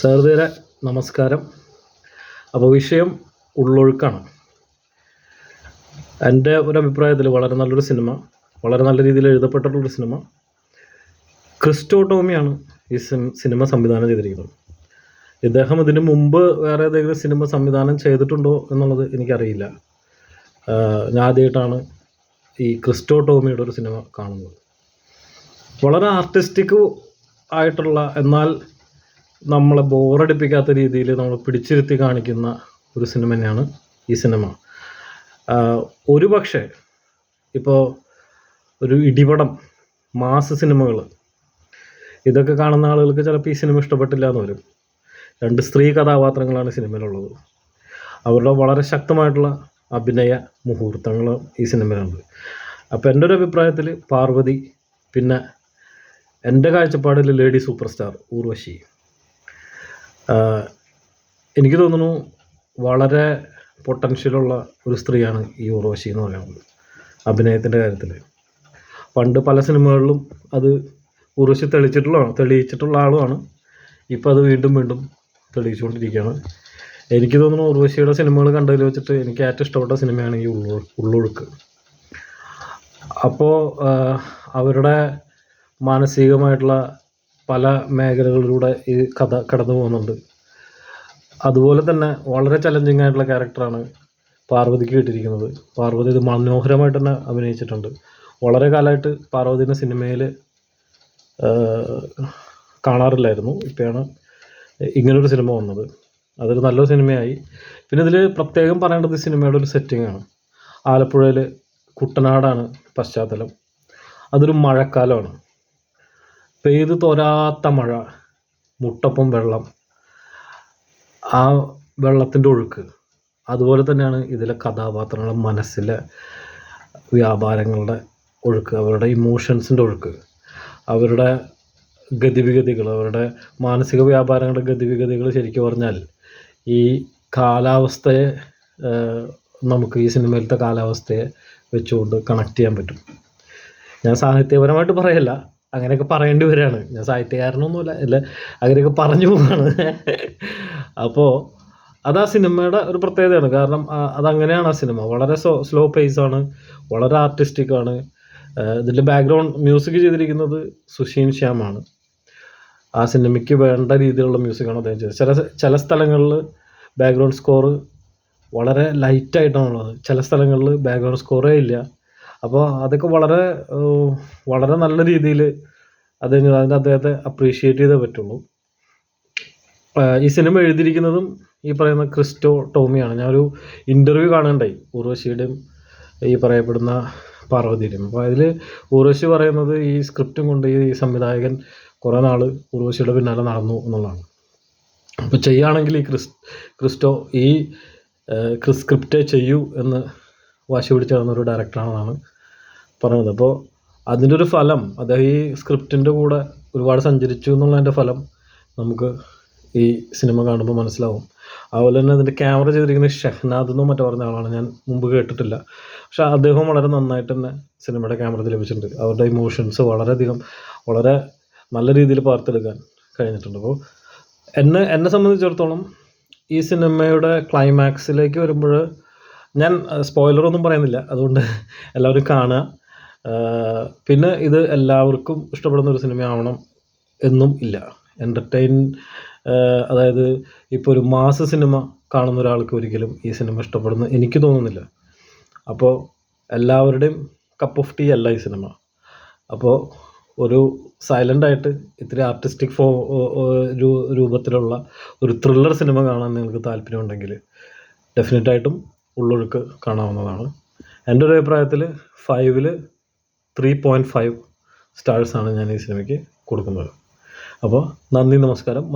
സഹൃദയരെ നമസ്കാരം. അപ്പോൾ വിഷയം ഉള്ളൊഴുക്കാണ്. എന്റെ ഒരു അഭിപ്രായത്തിൽ വളരെ നല്ലൊരു സിനിമ വളരെ നല്ല രീതിയിൽ എഴുതപ്പെട്ടിട്ടുള്ളൊരു സിനിമ. ക്രിസ്റ്റോ ടോമിയാണ് ഈ സിനിമ സംവിധാനം ചെയ്തിരിക്കുന്നത്. ഇദ്ദേഹം ഇതിന് മുമ്പ് വേറെ ഏതെങ്കിലും സിനിമ സംവിധാനം ചെയ്തിട്ടുണ്ടോ എന്നുള്ളത് എനിക്കറിയില്ല. ഞാൻ ആദ്യമായിട്ടാണ് ഈ ക്രിസ്റ്റോ ടോമിയുടെ ഒരു സിനിമ കാണുന്നത്. വളരെ ആർട്ടിസ്റ്റിക് ആയിട്ടുള്ള എന്നാൽ നമ്മളെ ബോറടിപ്പിക്കാത്ത രീതിയിൽ നമ്മൾ പിടിച്ചിരുത്തി കാണിക്കുന്ന ഒരു സിനിമ തന്നെയാണ് ഈ സിനിമ. ഒരു പക്ഷേ ഇപ്പോൾ ഒരു ഇടിപടം മാസ് സിനിമകൾ ഇതൊക്കെ കാണുന്ന ആളുകൾക്ക് ചിലപ്പോൾ ഈ സിനിമ ഇഷ്ടപ്പെട്ടില്ല എന്ന് വരും. രണ്ട് സ്ത്രീ കഥാപാത്രങ്ങളാണ് സിനിമയിലുള്ളത്. അവരുടെ വളരെ ശക്തമായിട്ടുള്ള അഭിനയ മുഹൂർത്തങ്ങൾ ഈ സിനിമയിലുണ്ട്. അപ്പോൾ എന്റെ ഒരു അഭിപ്രായത്തിൽ പാർവതി പിന്നെ എന്റെ കാഴ്ചപ്പാടിൽ ലേഡി സൂപ്പർ സ്റ്റാർ ഊർവശി. എനിക്ക് തോന്നുന്നു വളരെ പൊട്ടൻഷ്യലുള്ള ഒരു സ്ത്രീയാണ് ഈ ഉർവശി എന്ന് പറയുന്നത് അഭിനയത്തിന്റെ കാര്യത്തിൽ. പണ്ട് പല സിനിമകളിലും അത് ഉർവശി തെളിച്ചിട്ടുള്ളതാണ് തെളിയിച്ചിട്ടുള്ള ആളുമാണ്. ഇപ്പോൾ അത് വീണ്ടും വീണ്ടും തെളിയിച്ചുകൊണ്ടിരിക്കുകയാണ്. എനിക്ക് തോന്നുന്നു ഉർവശിയുടെ സിനിമകൾ കണ്ടതിൽ വെച്ചിട്ട് എനിക്ക് ഏറ്റവും ഇഷ്ടപ്പെട്ട സിനിമയാണ് ഈ ഉള്ളു ഉള്ളൊഴുക്ക്. അപ്പോൾ അവരുടെ മാനസികമായിട്ടുള്ള പല മേഖലകളിലൂടെ ഈ കഥ കടന്നു പോകുന്നുണ്ട്. അതുപോലെ തന്നെ വളരെ ചലഞ്ചിങ് ആയിട്ടുള്ള ക്യാരക്ടറാണ് പാർവതിക്ക് കിട്ടിയിരിക്കുന്നത്. പാർവതി ഇത് മനോഹരമായിട്ട് തന്നെ അഭിനയിച്ചിട്ടുണ്ട്. വളരെ കാലമായിട്ട് പാർവതിന്റെ സിനിമയിൽ കാണാറില്ലായിരുന്നു. ഇപ്പോഴാണ് ഇങ്ങനൊരു സിനിമ വന്നത്. അതൊരു നല്ലൊരു സിനിമയായി പിന്നെ ഇതിൽ പ്രത്യേകം പറയേണ്ടത് സിനിമയുടെ ഒരു സെറ്റിംഗ് ആണ്. ആലപ്പുഴയിൽ കുട്ടനാടാണ് പശ്ചാത്തലം. അതൊരു മഴക്കാലമാണ്. പെയ്ത് തോരാത്ത മഴ മുട്ടപ്പം വെള്ളം ആ വെള്ളത്തിന്റെ ഒഴുക്ക്. അതുപോലെ തന്നെയാണ് ഇതിലെ കഥാപാത്രങ്ങളുടെ മനസ്സിലെ വ്യാപാരങ്ങളുടെ ഒഴുക്ക് അവരുടെ ഇമോഷൻസിന്റെ ഒഴുക്ക് അവരുടെ ഗതിവിഗതികൾ അവരുടെ മാനസിക വ്യാപാരങ്ങളുടെ ഗതിവിഗതികൾ ശരിക്കും പറഞ്ഞാൽ ഈ കാലാവസ്ഥയെ നമുക്ക് ഈ സിനിമയിലത്തെ കാലാവസ്ഥയെ വെച്ചുകൊണ്ട് കണക്ട് ചെയ്യാൻ പറ്റും. ഞാൻ സാഹിത്യപരമായിട്ട് പറയല്ല അങ്ങനെയൊക്കെ പറയേണ്ടി വരികയാണ്. ഞാൻ സാഹിത്യകാരനൊന്നുമല്ല അല്ല അങ്ങനെയൊക്കെ പറഞ്ഞു പോവാണ്. അപ്പോൾ അത് ആ സിനിമയുടെ ഒരു പ്രത്യേകതയാണ്. കാരണം അതങ്ങനെയാണ് ആ സിനിമ. വളരെ സ്ലോ സ്ലോ പേസാണ് വളരെ ആർട്ടിസ്റ്റിക് ആണ്. ഇതിന്റെ ബാക്ക്ഗ്രൗണ്ട് മ്യൂസിക് ചെയ്തിരിക്കുന്നത് സുഷീൻ ശ്യാമാണ്. ആ സിനിമയ്ക്ക് വേണ്ട രീതിയിലുള്ള മ്യൂസിക്കാണ് അദ്ദേഹം ചെയ്തത്. ചില ചില സ്ഥലങ്ങളിൽ ബാക്ക്ഗ്രൗണ്ട് സ്കോർ വളരെ ലൈറ്റായിട്ടാണുള്ളത് ചില സ്ഥലങ്ങളിൽ ബാക്ക്ഗ്രൗണ്ട് സ്കോറേ ഇല്ല. അപ്പോൾ അതൊക്കെ വളരെ വളരെ നല്ല രീതിയിൽ അദ്ദേഹം അതിന്റെ അദ്ദേഹത്തെ അപ്രീഷിയേറ്റ് ചെയ്തേ പറ്റുള്ളൂ. ഈ സിനിമ എഴുതിയിരിക്കുന്നതും ഈ പറയുന്ന ക്രിസ്റ്റോ ടോമിയാണ്. ഞാനൊരു ഇന്റർവ്യൂ കാണുന്നുണ്ടായി ഉർവശിയുടെയും ഈ പറയപ്പെടുന്ന പാർവതിയുടെയും. അപ്പോൾ അതിൽ ഉർവശി പറയുന്നത് ഈ സ്ക്രിപ്റ്റും കൊണ്ട് ഈ സംവിധായകൻ കുറേ നാൾ ഉർവശിയുടെ പിന്നാലെ നടന്നു എന്നുള്ളതാണ്. അപ്പോൾ ചെയ്യുകയാണെങ്കിൽ ഈ ക്രിസ് ക്രിസ്റ്റോ ഈ സ്ക്രിപ്റ്റേ ചെയ്യൂ എന്ന് വാശി പിടിച്ചു നടന്നൊരു ഡയറക്ടറാണെന്നാണ് പറഞ്ഞത്. അപ്പോൾ അതിന്റെ ഒരു ഫലം അദ്ദേഹം ഈ സ്ക്രിപ്റ്റിന്റെ കൂടെ ഒരുപാട് സഞ്ചരിച്ചു എന്നുള്ളതിന്റെ ഫലം നമുക്ക് ഈ സിനിമ കാണുമ്പോൾ മനസ്സിലാവും. അതുപോലെ തന്നെ അതിന്റെ ക്യാമറ ചെയ്തിരിക്കുന്നത് ഷഹ്നാദ് എന്നോ മറ്റോ പറഞ്ഞ ആളാണ്. ഞാൻ മുമ്പ് കേട്ടിട്ടില്ല. പക്ഷെ അദ്ദേഹം വളരെ നന്നായിട്ട് തന്നെ സിനിമയുടെ ക്യാമറ ലഭിച്ചിട്ടുണ്ട് അവരുടെ ഇമോഷൻസ് വളരെയധികം വളരെ നല്ല രീതിയിൽ പാർത്തെടുക്കാൻ കഴിഞ്ഞിട്ടുണ്ട്. അപ്പോൾ എന്നെ എന്നെ സംബന്ധിച്ചിടത്തോളം ഈ സിനിമയുടെ ക്ലൈമാക്സിലേക്ക് വരുമ്പോൾ ഞാൻ സ്പോയിലറൊന്നും പറയുന്നില്ല. അതുകൊണ്ട് എല്ലാവരും കാണുക. പിന്നെ ഇത് എല്ലാവർക്കും ഇഷ്ടപ്പെടുന്ന ഒരു സിനിമയാവണം എന്നും ഇല്ല. എന്റർടൈൻ അതായത് ഇപ്പോൾ ഒരു മാസ സിനിമ കാണുന്ന ഒരാൾക്ക് ഒരിക്കലും ഈ സിനിമ ഇഷ്ടപ്പെടുന്നു എനിക്ക് തോന്നുന്നില്ല. അപ്പോൾ എല്ലാവരുടെയും കപ്പ് ഓഫ് ടീ അല്ല ഈ സിനിമ. അപ്പോൾ ഒരു സൈലന്റ് ആയിട്ട് ഇത്തിരി ആർട്ടിസ്റ്റിക് ഫോ രൂപത്തിലുള്ള ഒരു ത്രില്ലർ സിനിമ കാണാൻ നിങ്ങൾക്ക് താല്പര്യമുണ്ടെങ്കിൽ ഡെഫിനറ്റായിട്ടും ഉള്ളൊഴുക്ക് കാണാവുന്നതാണ്. എന്റെ ഒരു അഭിപ്രായത്തിൽ ഫൈവിൽ ത്രീ പോയിന്റ് ഫൈവ് സ്റ്റാഴ്സാണ് ഞാൻ ഈ സിനിമയ്ക്ക് കൊടുക്കുന്നത്. അപ്പോൾ നന്ദി നമസ്കാരം.